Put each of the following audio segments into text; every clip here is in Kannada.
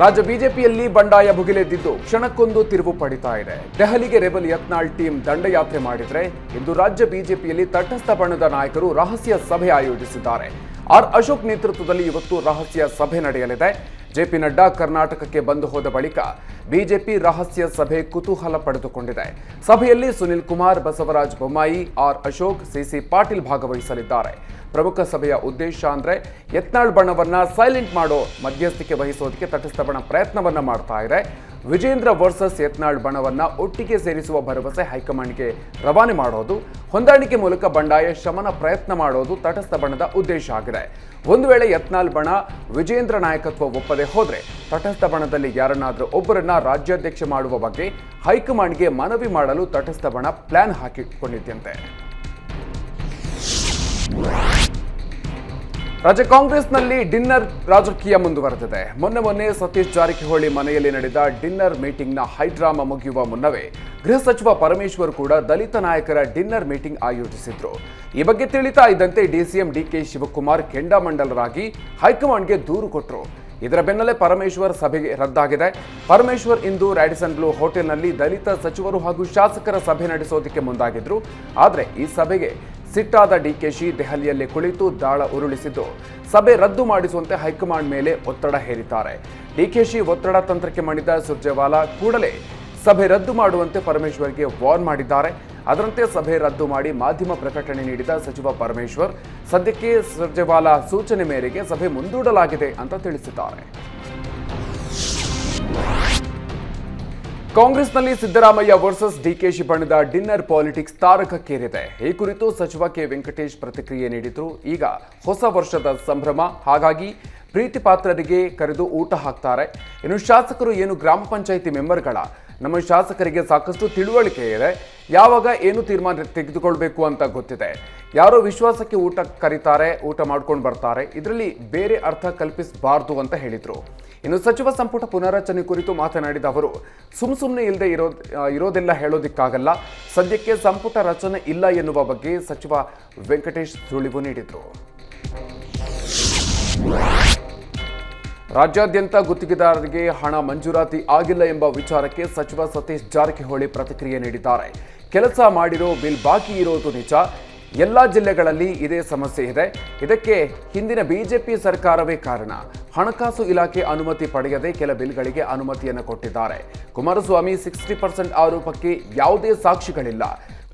ರಾಜ್ಯ ಬಿಜೆಪಿಯಲ್ಲಿ ಬಂಡಾಯ ಭುಗಿಲೆದ್ದಿದ್ದು ಕ್ಷಣಕ್ಕೊಂದು ತಿರುವು ಪಡಿತಾ ಇದೆ. ದೆಹಲಿಗೆ ರೆಬಲ್ ಯತ್ನಾಳ್ ಟೀಮ್ ದಂಡಯಾತ್ರೆ ಮಾಡಿದರೆ ಇಂದು ರಾಜ್ಯ ಬಿಜೆಪಿಯಲ್ಲಿ ತಟಸ್ಥ ಬಣದ ನಾಯಕರು ರಹಸ್ಯ ಸಭೆ ಆಯೋಜಿಸಿದ್ದಾರೆ. ಆರ್ ಅಶೋಕ್ ನೇತೃತ್ವದಲ್ಲಿ ಇವತ್ತು ರಹಸ್ಯ ಸಭೆ ನಡೆಯಲಿದೆ. ಜೆಪಿ ನಡ್ಡಾ ಕರ್ನಾಟಕಕ್ಕೆ ಬಂದು ಹೋದ ಬಳಿಕ ಬಿಜೆಪಿ ರಹಸ್ಯ ಸಭೆ ಕುತೂಹಲ ಪಡೆದುಕೊಂಡಿದೆ. ಸಭೆಯಲ್ಲಿ Sunil Kumar, Basavaraja Bommai, R Ashok C C Patil ಭಾಗವಹಿಸಲಿದ್ದಾರೆ. ಪ್ರಮುಖ ಸಭೆಯ ಉದ್ದೇಶ ಅಂದ್ರೆ ಯತ್ನಾಳ್ ಬಣವನ್ನ ಸೈಲೆಂಟ್ ಮಾಡೋ, ಮಧ್ಯಸ್ಥಿಕೆ ವಹಿಸೋದಕ್ಕೆ ತಟಸ್ಥ ಬಣ ಪ್ರಯತ್ನವನ್ನ ಮಾಡ್ತಾ ಇದೆ. ವಿಜೇಂದ್ರ ವರ್ಸಸ್ ಯತ್ನಾಳ್ ಬಣವನ್ನ ಒಟ್ಟಿಗೆ ಸೇರಿಸುವ ಭರವಸೆ ಹೈಕಮಾಂಡ್ಗೆ ರವಾನೆ ಮಾಡೋದು, ಹೊಂದಾಣಿಕೆ ಮೂಲಕ ಬಂಡಾಯ ಶಮನ ಪ್ರಯತ್ನ ಮಾಡೋದು ತಟಸ್ಥ ಬಣದ ಉದ್ದೇಶ ಆಗಿದೆ. ಒಂದು ವೇಳೆ ಯತ್ನಾಳ್ ಬಣ ವಿಜೇಂದ್ರ ನಾಯಕತ್ವ ಒಪ್ಪದೆ ಹೋದ್ರೆ ತಟಸ್ಥ ಬಣದಲ್ಲಿ ಯಾರನ್ನಾದರೂ ಒಬ್ಬರನ್ನ ರಾಜ್ಯಾಧ್ಯಕ್ಷ ಮಾಡುವ ಬಗ್ಗೆ ಹೈಕಮಾಂಡ್ಗೆ ಮನವಿ ಮಾಡಲು ತಟಸ್ಥ ಬಣ ಪ್ಲಾನ್ ಹಾಕಿಕೊಂಡಿದ್ದಂತೆ ರಾಜ್ಯ ಕಾಂಗ್ರೆಸ್ನಲ್ಲಿ ಡಿನ್ನರ್ ರಾಜಕೀಯ ಮುಂದುವರೆದಿದೆ. ಮೊನ್ನೆ ಮೊನ್ನೆ ಸತೀಶ್ ಜಾರಕಿಹೊಳಿ ಮನೆಯಲ್ಲಿ ನಡೆದ ಡಿನ್ನರ್ ಮೀಟಿಂಗ್ನ ಹೈಡ್ರಾಮಾ ಮುಗಿಯುವ ಮುನ್ನವೇ ಗೃಹ ಸಚಿವ ಪರಮೇಶ್ವರ್ ಕೂಡ ದಲಿತ ನಾಯಕರ ಡಿನ್ನರ್ ಮೀಟಿಂಗ್ ಆಯೋಜಿಸಿದ್ರು. ಈ ಬಗ್ಗೆ ತಿಳಿತಾ ಇದ್ದಂತೆ ಡಿಸಿಎಂ ಡಿಕೆ ಶಿವಕುಮಾರ್ ಕೆಂಡಾಮಂಡಲರಾಗಿ ಹೈಕಮಾಂಡ್ಗೆ ದೂರು ಕೊಟ್ಟರು ಇದರ ಬೆನ್ನಲ್ಲೇ ಪರಮೇಶ್ವರ್ ಸಭೆಗೆ ರದ್ದಾಗಿದೆ. ಪರಮೇಶ್ವರ್ ಇಂದು ರ್ಯಾಡಿಸನ್ ಬ್ಲೂ ಹೋಟೆಲ್ನಲ್ಲಿ ದಲಿತ ಸಚಿವರು ಹಾಗೂ ಶಾಸಕರ ಸಭೆ ನಡೆಸೋದಕ್ಕೆ ಮುಂದಾಗಿದ್ರು. ಆದರೆ ಈ ಸಭೆಗೆ ಸಿಟ್ಟಾದ ಡಿಕೆಶಿ ದೆಹಲಿಯಲ್ಲಿ ಕುಳಿತು ದಾಳ ಉರುಳಿಸಿದ್ದು. ಸಭೆ ರದ್ದು ಮಾಡಿಸುವಂತೆ ಹೈಕಮಾಂಡ್ ಮೇಲೆ ಒತ್ತಡ ಹೇರಿದ್ದಾರೆ. ಡಿಕೆಶಿ ಒತ್ತಡ ತಂತ್ರಕ್ಕೆ ಮಣಿದ ಸುರ್ಜೇವಾಲಾ ಕೂಡಲೇ ಸಭೆ ರದ್ದು ಮಾಡುವಂತೆ ಪರಮೇಶ್ವರ್ಗೆ ವಾರ್ನ್ ಮಾಡಿದ್ದಾರೆ. ಅದರಂತೆ ಸಭೆ ರದ್ದು ಮಾಡಿ ಮಾಧ್ಯಮ ಪ್ರಕಟಣೆ ನೀಡಿದ ಸಚಿವ ಪರಮೇಶ್ವರ್, ಸದ್ಯಕ್ಕೆ ಸರ್ಜವಾಲಾ ಸೂಚನೆ ಮೇರೆಗೆ ಸಭೆ ಮುಂದೂಡಲಾಗಿದೆ ಅಂತ ತಿಳಿಸಿದ್ದಾರೆ. ಕಾಂಗ್ರೆಸ್ನಲ್ಲಿ ಸಿದ್ದರಾಮಯ್ಯ ವರ್ಸಸ್ ಡಿಕೆಶಿ ಬಣ್ಣದ ಡಿನ್ನರ್ ಪಾಲಿಟಿಕ್ಸ್ ತಾರಕಕ್ಕೇರಿದೆ. ಈ ಕುರಿತು ಸಚಿವ ಕೆ ವೆಂಕಟೇಶ್ ಪ್ರತಿಕ್ರಿಯೆ ನೀಡಿದ್ರು. ಈಗ ಹೊಸ ವರ್ಷದ ಸಂಭ್ರಮ. ಹಾಗಾಗಿ ಪ್ರೀತಿ ಪಾತ್ರರಿಗೆ ಕರೆದು ಊಟ ಹಾಕ್ತಾರೆ. ಇನ್ನು ಶಾಸಕರು ಏನು ಗ್ರಾಮ ಪಂಚಾಯಿತಿ ಮೆಂಬರ್ಗಳ? ನಮ್ಮ ಶಾಸಕರಿಗೆ ಸಾಕಷ್ಟು ತಿಳುವಳಿಕೆ ಇದೆ. ಯಾವಾಗ ಏನು ತೀರ್ಮಾನ ತೆಗೆದುಕೊಳ್ಬೇಕು ಅಂತ ಗೊತ್ತಿದೆ. ಯಾರೋ ವಿಶ್ವಾಸಕ್ಕೆ ಊಟ ಕರೀತಾರೆ, ಊಟ ಮಾಡ್ಕೊಂಡು ಬರ್ತಾರೆ, ಇದರಲ್ಲಿ ಬೇರೆ ಅರ್ಥ ಕಲ್ಪಿಸಬಾರ್ದು ಅಂತ ಹೇಳಿದರು. ಇನ್ನು ಸಚಿವ ಸಂಪುಟ ಪುನರಚನೆ ಕುರಿತು ಮಾತನಾಡಿದ ಅವರು, ಸುಮ್ ಸುಮ್ಮನೆ ಇಲ್ಲದೆ ಇರೋ ಇರೋದೆಲ್ಲ ಹೇಳೋದಿಕ್ಕಾಗಲ್ಲ. ಸದ್ಯಕ್ಕೆ ಸಂಪುಟ ರಚನೆ ಇಲ್ಲ ಎನ್ನುವ ಬಗ್ಗೆ ಸಚಿವ ವೆಂಕಟೇಶ್ ಸುಳಿವು ನೀಡಿದರು. ರಾಜ್ಯಾದ್ಯಂತ ಗುತ್ತಿಗೆದಾರರಿಗೆ ಹಣ ಮಂಜೂರಾತಿ ಆಗಿಲ್ಲ ಎಂಬ ವಿಚಾರಕ್ಕೆ ಸಚಿವ ಸತೀಶ್ ಜಾರಕಿಹೊಳಿ ಪ್ರತಿಕ್ರಿಯೆ ನೀಡಿದ್ದಾರೆ. ಕೆಲಸ ಮಾಡಿರೋ ಬಿಲ್ ಬಾಕಿ ಇರೋದು ನಿಜ. ಎಲ್ಲ ಜಿಲ್ಲೆಗಳಲ್ಲಿ ಇದೇ ಸಮಸ್ಯೆ ಇದೆ. ಇದಕ್ಕೆ ಹಿಂದಿನ ಬಿಜೆಪಿ ಸರ್ಕಾರವೇ ಕಾರಣ. ಹಣಕಾಸು ಇಲಾಖೆ ಅನುಮತಿ ಪಡೆಯದೆ ಕೆಲ ಬಿಲ್ಗಳಿಗೆ ಅನುಮತಿಯನ್ನು ಕೊಟ್ಟಿದ್ದಾರೆ. ಕುಮಾರಸ್ವಾಮಿ ಸಿಕ್ಸ್ಟಿ ಪರ್ಸೆಂಟ್ ಆರೋಪಕ್ಕೆ ಯಾವುದೇ ಸಾಕ್ಷಿಗಳಿಲ್ಲ.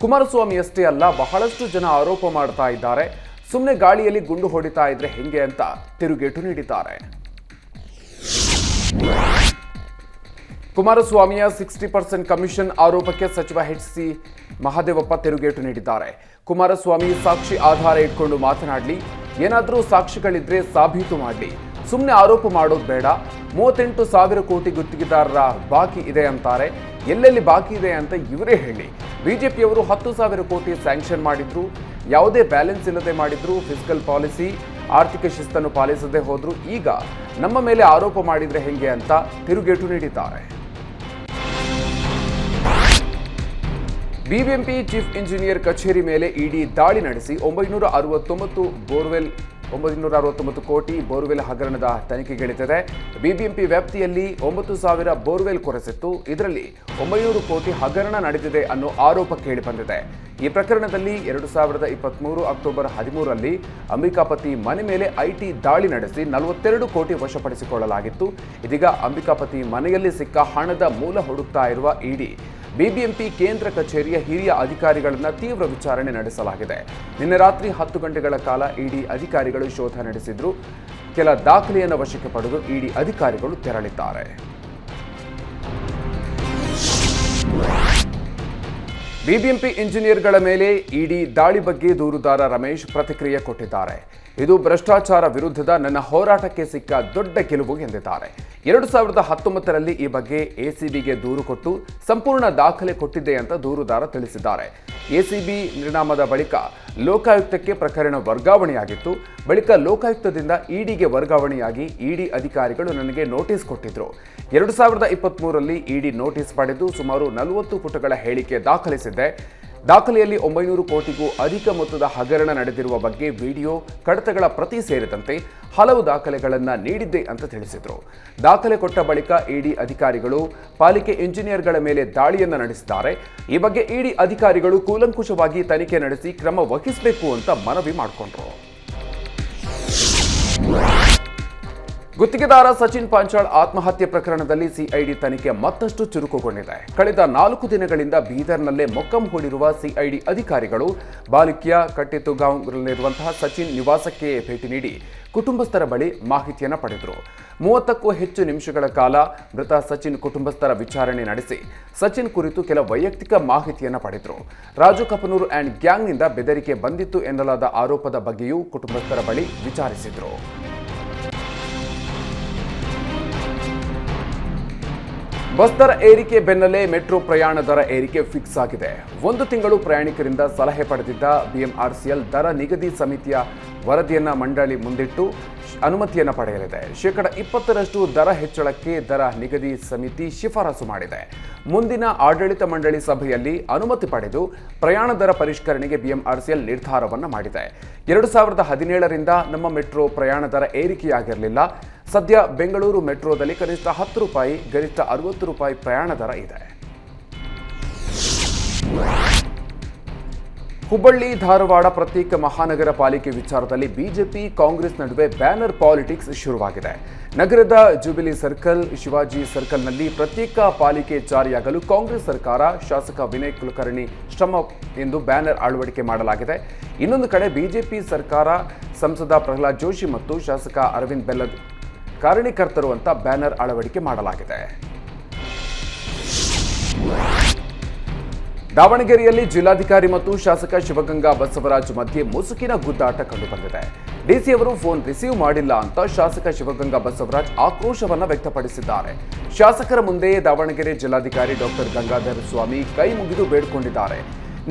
ಕುಮಾರಸ್ವಾಮಿ ಅಷ್ಟೇ ಅಲ್ಲ, ಬಹಳಷ್ಟು ಜನ ಆರೋಪ ಮಾಡ್ತಾ ಇದ್ದಾರೆ. ಸುಮ್ಮನೆ ಗಾಳಿಯಲ್ಲಿ ಗುಂಡು ಹೊಡಿತಾ ಇದ್ರೆ ಹೆಂಗೆ ಅಂತ ತಿರುಗೇಟು ನೀಡಿದ್ದಾರೆ. ಕುಮಾರಸ್ವಾಮಿಯ ಸಿಕ್ಸ್ಟಿ ಪರ್ಸೆಂಟ್ ಕಮಿಷನ್ ಆರೋಪಕ್ಕೆ ಸಚಿವ ಎಚ್ ಸಿ ಮಹಾದೇವಪ್ಪ ತಿರುಗೇಟು ನೀಡಿದ್ದಾರೆ. ಕುಮಾರಸ್ವಾಮಿ ಸಾಕ್ಷಿ ಆಧಾರ ಇಟ್ಕೊಂಡು ಮಾತನಾಡಲಿ, ಏನಾದರೂ ಸಾಕ್ಷಿಗಳಿದ್ರೆ ಸಾಬೀತು ಮಾಡಲಿ. ಸುಮ್ಮನೆ ಆರೋಪ ಮಾಡೋದು ಬೇಡ, ಮೂವತ್ತೆಂಟು ಸಾವಿರ ಕೋಟಿ ಗುತ್ತಿಗೆದಾರರ ಬಾಕಿ ಇದೆ ಅಂತಾರೆ, ಎಲ್ಲೆಲ್ಲಿ ಬಾಕಿ ಇದೆ ಅಂತ ಇವರೇ ಹೇಳಿ. ಬಿಜೆಪಿಯವರು ಹತ್ತು ಸಾವಿರ ಕೋಟಿ ಸ್ಯಾಂಕ್ಷನ್ ಮಾಡಿದ್ರು, ಯಾವುದೇ ಬ್ಯಾಲೆನ್ಸ್ ಇಲ್ಲದೆ ಮಾಡಿದ್ರು, ಫಿಸಿಕಲ್ ಪಾಲಿಸಿ, ಆರ್ಥಿಕ ಶಿಸ್ತನ್ನು ಪಾಲಿಸದೆ ಹೋದ್ರು. ಈಗ ನಮ್ಮ ಮೇಲೆ ಆರೋಪ ಮಾಡಿದ್ರೆ ಹೆಂಗೆ ಅಂತ ತಿರುಗೇಟು ನೀಡಿದ್ದಾರೆ. ಬಿಬಿಎಂಪಿ ಚೀಫ್ ಇಂಜಿನಿಯರ್ ಕಚೇರಿ ಮೇಲೆ ಇಡಿ ದಾಳಿ ನಡೆಸಿ ಒಂಬೈನೂರ ಅರವತ್ತೊಂಬತ್ತು ಬೋರ್ವೆಲ್, ಒಂಬೈನೂರ ಅರವತ್ತೊಂಬತ್ತು ಕೋಟಿ ಬೋರ್ವೆಲ್ ಹಗರಣದ ತನಿಖೆಗಿಳಿದಿದೆ ಬಿಬಿಎಂಪಿ ವ್ಯಾಪ್ತಿಯಲ್ಲಿ ಒಂಬತ್ತು ಸಾವಿರ ಬೋರ್ವೆಲ್ ಕೊರೆಸಿತ್ತು. ಇದರಲ್ಲಿ ಒಂಬೈನೂರು ಕೋಟಿ ಹಗರಣ ನಡೆದಿದೆ ಅನ್ನೋ ಆರೋಪ ಕೇಳಿಬಂದಿದೆ ಈ ಪ್ರಕರಣದಲ್ಲಿ ಎರಡು ಸಾವಿರದ ಇಪ್ಪತ್ತ್ಮೂರು ಅಕ್ಟೋಬರ್ ಹದಿಮೂರರಲ್ಲಿ ಅಂಬಿಕಾಪತಿ ಮನೆ ಮೇಲೆ ಐಟಿ ದಾಳಿ ನಡೆಸಿ ನಲವತ್ತೆರಡು ಕೋಟಿ ವಶಪಡಿಸಿಕೊಳ್ಳಲಾಗಿತ್ತು. ಇದೀಗ ಅಂಬಿಕಾಪತಿ ಮನೆಯಲ್ಲಿ ಸಿಕ್ಕ ಹಣದ ಮೂಲ ಹುಡುಕ್ತಾ ಇರುವ ಇಡಿ ಬಿಬಿಎಂಪಿ ಕೇಂದ್ರ ಕಚೇರಿಯ ಹಿರಿಯ ಅಧಿಕಾರಿಗಳನ್ನು ತೀವ್ರ ವಿಚಾರಣೆ ನಡೆಸಲಾಗಿದೆ. ನಿನ್ನೆ ರಾತ್ರಿ ಹತ್ತು ಗಂಟೆಗಳ ಕಾಲ ಇಡಿ ಅಧಿಕಾರಿಗಳು ಶೋಧ ನಡೆಸಿದ್ರು. ಕೆಲ ದಾಖಲೆಯನ್ನು ವಶಕ್ಕೆ ಪಡೆದು ಇಡಿ ಅಧಿಕಾರಿಗಳು ತೆರಳಿದ್ದಾರೆ. ಬಿಬಿಎಂಪಿ ಇಂಜಿನಿಯರ್ಗಳ ಮೇಲೆ ಇಡಿ ದಾಳಿ ಬಗ್ಗೆ ದೂರುದಾರ ರಮೇಶ್ ಪ್ರತಿಕ್ರಿಯೆ ಕೊಟ್ಟಿದ್ದಾರೆ. ಇದು ಭ್ರಷ್ಟಾಚಾರ ವಿರುದ್ಧದ ನನ್ನ ಹೋರಾಟಕ್ಕೆ ಸಿಕ್ಕ ದೊಡ್ಡ ಗೆಲುವು ಎಂದಿದ್ದಾರೆ. ಎರಡು ಸಾವಿರದ ಹತ್ತೊಂಬತ್ತರಲ್ಲಿ ಈ ಬಗ್ಗೆ ಎಸಿಬಿಗೆ ದೂರು ಕೊಟ್ಟು ಸಂಪೂರ್ಣ ದಾಖಲೆ ಕೊಟ್ಟಿದ್ದೆ ಅಂತ ದೂರುದಾರ ತಿಳಿಸಿದ್ದಾರೆ. ಎಸಿಬಿ ನಿರ್ಣಾಮದ ಬಳಿಕ ಲೋಕಾಯುಕ್ತಕ್ಕೆ ಪ್ರಕರಣ ವರ್ಗಾವಣೆಯಾಗಿತ್ತು. ಬಳಿಕ ಲೋಕಾಯುಕ್ತದಿಂದ ಇಡಿಗೆ ವರ್ಗಾವಣೆಯಾಗಿ ಇಡಿ ಅಧಿಕಾರಿಗಳು ನನಗೆ ನೋಟಿಸ್ ಕೊಟ್ಟಿದ್ರು. ಎರಡು ಸಾವಿರದ ಇಪ್ಪತ್ತ್ಮೂರರಲ್ಲಿ ಇಡಿ ನೋಟಿಸ್ ಪಡೆದು ಸುಮಾರು ನಲವತ್ತು ಪುಟಗಳ ಹೇಳಿಕೆ ದಾಖಲಿಸಿದ್ದೆ. ದಾಖಲೆಯಲ್ಲಿ ಒಂಬೈನೂರು ಕೋಟಿಗೂ ಅಧಿಕ ಮೊತ್ತದ ಹಗರಣ ನಡೆದಿರುವ ಬಗ್ಗೆ ವಿಡಿಯೋ ಕಡತಗಳ ಪ್ರತಿ ಸೇರಿದಂತೆ ಹಲವು ದಾಖಲೆಗಳನ್ನು ನೀಡಿದ್ದೆ ಅಂತ ತಿಳಿಸಿದರು. ದಾಖಲೆ ಕೊಟ್ಟ ಬಳಿಕ ಇಡಿ ಅಧಿಕಾರಿಗಳು, ಪಾಲಿಕೆ ಇಂಜಿನಿಯರ್ಗಳ ಮೇಲೆ ದಾಳಿಯನ್ನು ನಡೆಸಿದ್ದಾರೆ. ಈ ಬಗ್ಗೆ ಇಡಿ ಅಧಿಕಾರಿಗಳು ಕೂಲಂಕುಷವಾಗಿ ತನಿಖೆ ನಡೆಸಿ ಕ್ರಮ ವಹಿಸಬೇಕು ಅಂತ ಮನವಿ ಮಾಡಿಕೊಂಡ್ರು. ಗುತ್ತಿಗೆದಾರ ಸಚಿನ್ ಪಾಂಚಾಳ್ ಆತ್ಮಹತ್ಯೆ ಪ್ರಕರಣದಲ್ಲಿ ಸಿಐಡಿ ತನಿಖೆ ಮತ್ತಷ್ಟು ಚುರುಕುಗೊಂಡಿದೆ. ಕಳೆದ ನಾಲ್ಕು ದಿನಗಳಿಂದ ಬೀದರ್ನಲ್ಲೇ ಮೊಕ್ಕಂ ಹೂಡಿರುವ ಸಿಐಡಿ ಅಧಿಕಾರಿಗಳು ಬಾಲಿಕಿಯ ಕಟ್ಟಿತುಗಾಂವ್ನಲ್ಲಿರುವಂತಹ ಸಚಿನ್ ನಿವಾಸಕ್ಕೆ ಭೇಟಿ ನೀಡಿ ಕುಟುಂಬಸ್ಥರ ಬಳಿ ಮಾಹಿತಿಯನ್ನು ಪಡೆದರು. ಮೂವತ್ತಕ್ಕೂ ಹೆಚ್ಚು ನಿಮಿಷಗಳ ಕಾಲ ಮೃತ ಸಚಿನ್ ಕುಟುಂಬಸ್ಥರ ವಿಚಾರಣೆ ನಡೆಸಿ ಸಚಿನ್ ಕುರಿತು ಕೆಲ ವೈಯಕ್ತಿಕ ಮಾಹಿತಿಯನ್ನು ಪಡೆದರು. ರಾಜು ಕಪನೂರು ಆ್ಯಂಡ್ ಗ್ಯಾಂಗ್ನಿಂದ ಬೆದರಿಕೆ ಬಂದಿತ್ತು ಎನ್ನಲಾದ ಆರೋಪದ ಬಗ್ಗೆಯೂ ಕುಟುಂಬಸ್ಥರ ಬಳಿ ವಿಚಾರಿಸಿದರು. ಬಸ್ ದರ ಏರಿಕೆ ಬೆನ್ನಲ್ಲೇ ಮೆಟ್ರೋ ಪ್ರಯಾಣ ದರ ಏರಿಕೆ ಫಿಕ್ಸ್ ಆಗಿದೆ. ಒಂದು ತಿಂಗಳು ಪ್ರಯಾಣಿಕರಿಂದ ಸಲಹೆ ಪಡೆದಿದ್ದ ಬಿಎಂಆರ್ಸಿಎಲ್ ದರ ನಿಗದಿ ಸಮಿತಿಯ ವರದಿಯನ್ನ ಮಂಡಳಿ ಮುಂದಿಟ್ಟು ಅನುಮತಿಯನ್ನು ಪಡೆಯಲಿದೆ. ಶೇಕಡ ಇಪ್ಪತ್ತರಷ್ಟು ದರ ಹೆಚ್ಚಳಕ್ಕೆ ದರ ನಿಗದಿ ಸಮಿತಿ ಶಿಫಾರಸು ಮಾಡಿದೆ. ಮುಂದಿನ ಆಡಳಿತ ಮಂಡಳಿ ಸಭೆಯಲ್ಲಿ ಅನುಮತಿ ಪಡೆದು ಪ್ರಯಾಣ ದರ ಪರಿಷ್ಕರಣೆಗೆ ಬಿಎಂಆರ್ಸಿಎಲ್ ನಿರ್ಧಾರವನ್ನು ಮಾಡಿದೆ. ಎರಡು ಸಾವಿರದ ಹದಿನೇಳರಿಂದ ನಮ್ಮ ಮೆಟ್ರೋ ಪ್ರಯಾಣ ದರ ಏರಿಕೆಯಾಗಿರಲಿಲ್ಲ. ಸದ್ಯ ಬೆಂಗಳೂರು ಮೆಟ್ರೋದಲ್ಲಿ ಕನಿಷ್ಠ ಹತ್ತು ರೂಪಾಯಿ, ಗರಿಷ್ಠ ಅರವತ್ತು ರೂಪಾಯಿ ಪ್ರಯಾಣ ದರ ಇದೆ. ಹುಬ್ಬಳ್ಳಿ, ಧಾರವಾಡ ಪ್ರತ್ಯೇಕ ಮಹಾನಗರ ಪಾಲಿಕೆ ವಿಚಾರದಲ್ಲಿ ಬಿಜೆಪಿ, ಕಾಂಗ್ರೆಸ್ ನಡುವೆ ಬ್ಯಾನರ್ ಪಾಲಿಟಿಕ್ಸ್ ಶುರುವಾಗಿದೆ. ನಗರದ ಜುಬಿಲಿ ಸರ್ಕಲ್, ಶಿವಾಜಿ ಸರ್ಕಲ್ನಲ್ಲಿ ಪ್ರತ್ಯೇಕ ಪಾಲಿಕೆ ಜಾರಿಯಾಗಲು ಕಾಂಗ್ರೆಸ್ ಸರ್ಕಾರ, ಶಾಸಕ ವಿನಯ್ ಕುಲಕರ್ಣಿ ಶ್ರಮ ಎಂದು ಬ್ಯಾನರ್ ಅಳವಡಿಕೆ ಮಾಡಲಾಗಿದೆ. ಇನ್ನೊಂದು ಕಡೆ ಬಿಜೆಪಿ ಸರ್ಕಾರ, ಸಂಸದ ಪ್ರಹ್ಲಾದ್ ಜೋಶಿ ಮತ್ತು ಶಾಸಕ ಅರವಿಂದ್ ಬೆಲ್ಲದ್ ಕಾರಣೀಕರ್ತರು ಅಂತ ಬ್ಯಾನರ್ ಅಳವಡಿಕೆ ಮಾಡಲಾಗಿದೆ. ದಾವಣಗೆರೆಯಲ್ಲಿ ಜಿಲ್ಲಾಧಿಕಾರಿ ಮತ್ತು ಶಾಸಕ ಶಿವಗಂಗಾ ಬಸವರಾಜ್ ಮಧ್ಯೆ ಮುಸುಕಿನ ಗುದ್ದಾಟ ಕಂಡುಬಂದಿದೆ ಡಿಸಿ ಅವರು ಫೋನ್ ರಿಸೀವ್ ಮಾಡಿಲ್ಲ ಅಂತ ಶಾಸಕ ಶಿವಗಂಗಾ ಬಸವರಾಜ್ ಆಕ್ರೋಶವನ್ನು ವ್ಯಕ್ತಪಡಿಸಿದ್ದಾರೆ. ಶಾಸಕರ ಮುಂದೆ ದಾವಣಗೆರೆ ಜಿಲ್ಲಾಧಿಕಾರಿ ಡಾಕ್ಟರ್ ಗಂಗಾಧರ ಸ್ವಾಮಿ ಕೈ ಮುಗಿದು ಬೇಡಿಕೊಂಡಿದ್ದಾರೆ.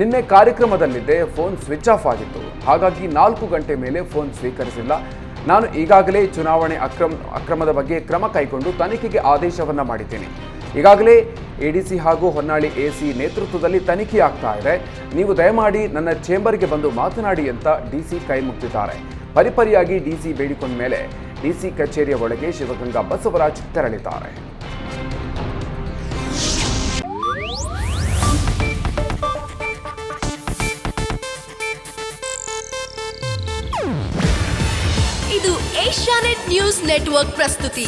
ನಿನ್ನೆ ಕಾರ್ಯಕ್ರಮದಲ್ಲಿದ್ದೆ ಫೋನ್ ಸ್ವಿಚ್ ಆಫ್ ಆಗಿತ್ತು. ಹಾಗಾಗಿ ನಾಲ್ಕು ಗಂಟೆ ಮೇಲೆ ಫೋನ್ ಸ್ವೀಕರಿಸಿಲ್ಲ. ನಾನು ಈಗಾಗಲೇ ಚುನಾವಣೆ ಅಕ್ರಮ, ಅಕ್ರಮದ ಬಗ್ಗೆ ಕ್ರಮ ಕೈಗೊಂಡು ತನಿಖೆಗೆ ಆದೇಶವನ್ನ ಮಾಡಿದ್ದೇನೆ. ಈಗಾಗಲೇ ಎಡಿಸಿ ಹಾಗೂ ಹೊನ್ನಾಳಿ ಎಸಿ ನೇತೃತ್ವದಲ್ಲಿ ತನಿಖೆ ಆಗ್ತಾ ಇದೆ. ನೀವು ದಯಮಾಡಿ ನನ್ನ ಚೇಂಬರ್ಗೆ ಬಂದು ಮಾತನಾಡಿ ಅಂತ ಡಿಸಿ ಕೈ ಮುಗ್ದಿದ್ದಾರೆ. ಪರಿಪರಿಯಾಗಿ ಡಿಸಿ ಬೇಡಿಕೊಂಡ ಮೇಲೆ ಡಿಸಿ ಕಚೇರಿಯ ಒಳಗೆ ಶಿವಗಂಗಾ ಬಸವರಾಜ್ ತೆರಳಿದ್ದಾರೆ. ಇದು ಏಷ್ಯಾನೆಟ್ ನ್ಯೂಸ್ ನೆಟ್ವರ್ಕ್ ಪ್ರಸ್ತುತಿ.